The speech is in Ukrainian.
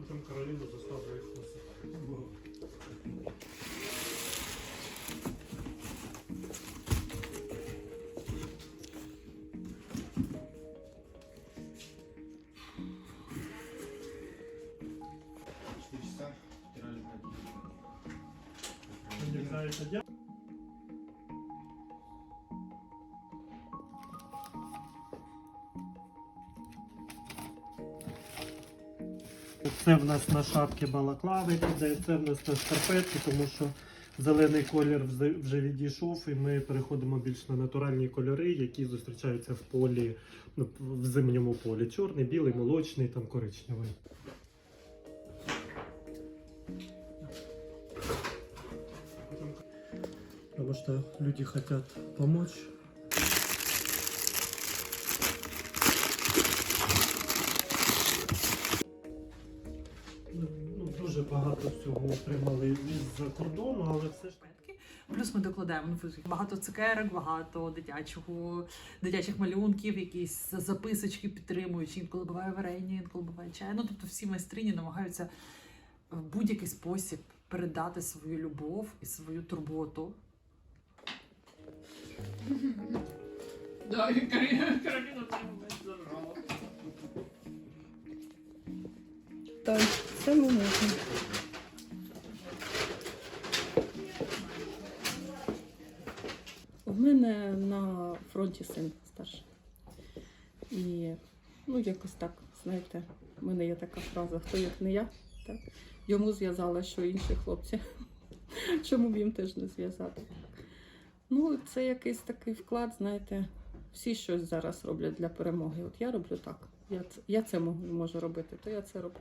Потом Каролину за слабые вкусы. Четыре часа, тираж, блядь. Не знаю, это дело. Це в нас на шапки балаклави піде, це в нас на шкарпетки, тому що зелений колір вже відійшов, і ми переходимо більш на натуральні кольори, які зустрічаються в полі, ну, в зимньому полі. Чорний, білий, молочний, там коричневий. Потому что люди хотят помочь. Багато всього отримали з-за кордону, але все ж шкарпетки. Плюс ми докладаємо ну, багато цукерок, багато дитячого, дитячих малюнків, якісь записочки підтримуючі. Інколи буває варення, інколи буває чай. Ну тобто всі майстрині намагаються в будь-який спосіб передати свою любов і свою турботу. Кароліна цей момент Так, це ми. У мене на фронті син старший. І ну, якось так, знаєте, в мене є така фраза, хто як не я. Так? Йому зв'язала, що інші хлопці. Чому б їм теж не зв'язати? Ну, це якийсь такий вклад, знаєте, всі щось зараз роблять для перемоги. От я роблю так. Я це, я це можу робити, то я це роблю.